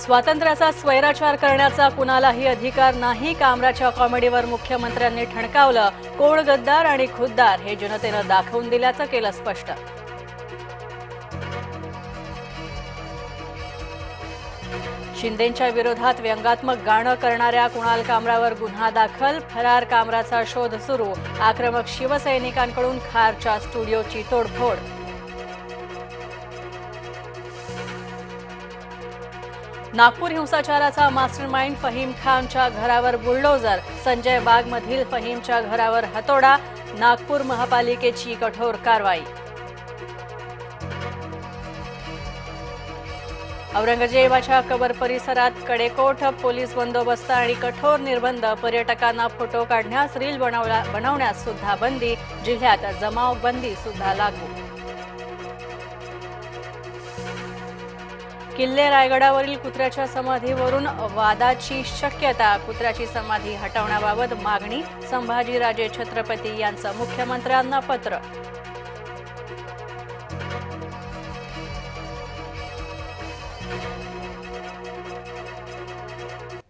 स्वातंत्र्याचा स्वैराचार करण्याचा कुणालाही अधिकार नाही कामराच्या कॉमेडीवर मुख्यमंत्र्यांनी ठणकावलं. कोण गद्दार आणि खुद्दार हे जनतेनं दाखवून दिल्याचं केलं स्पष्ट. शिंदेच्या विरोधात व्यंगात्मक गाणं करणाऱ्या कुणाल कामरावर गुन्हा दाखल? फरार कामराचा शोध सुरू. आक्रमक शिवसैनिकांकडून खारच्या स्टुडिओची तोडफोड नागपूर हिंसाचाराचा मास्टरमाइंड फहीम खानच्या घरावर बुलडोजर संजय बागमधील फहीमच्या घरावर हतोडा. नागपूर महापालिकेची कठोर कारवाई. औरंगजेबाच्या कबर परिसरात कडेकोट पोलीस बंदोबस्त आणि कठोर निर्बंध पर्यटकांना फोटो काढण्यास रील बनवला बनवण्यास सुद्धा बंदी. जिल्ह्यात जमावबंदी सुद्धा लागू. किल्ले रायगडावरील कुत्र्याच्या समाधीवरून वादाची शक्यता कुत्र्याची समाधी हटवण्याबाबत मागणी संभाजीराजे छत्रपती यांचं मुख्यमंत्र्यांना पत्र.